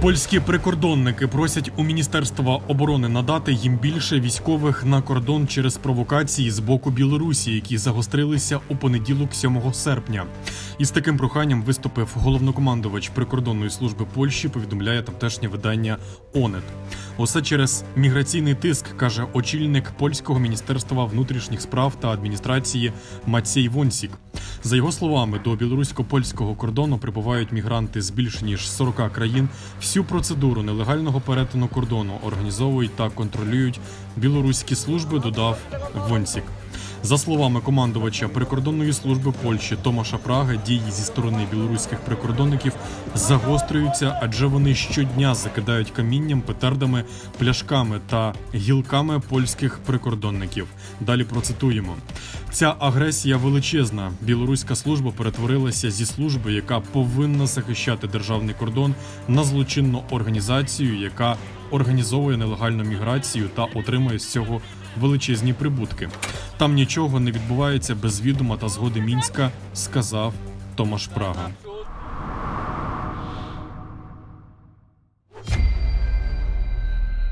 Польські прикордонники просять у міністерства оборони надати їм більше військових на кордон через провокації з боку Білорусі, які загострилися у понеділок, 7 серпня. Із таким проханням виступив головнокомандувач прикордонної служби Польщі. Повідомляє тамтешнє видання ОНЕТ. Усе через міграційний тиск каже очільник польського міністерства внутрішніх справ та адміністрації Мацій Вонсік. За його словами, до білорусько-польського кордону прибувають мігранти з більш ніж 40 країн. Всю процедуру нелегального перетину кордону організовують та контролюють білоруські служби. Додав Вонсік. За словами командувача прикордонної служби Польщі Томаша Прага, дії зі сторони білоруських прикордонників загострюються, адже вони щодня закидають камінням, петардами, пляшками та гілками польських прикордонників. Далі процитуємо: ця агресія величезна. Білоруська служба перетворилася зі служби, яка повинна захищати державний кордон, на злочинну організацію, яка організовує нелегальну міграцію та отримує з цього величезні прибутки. Там нічого не відбувається без відома та згоди мінська, сказав Томаш Прага.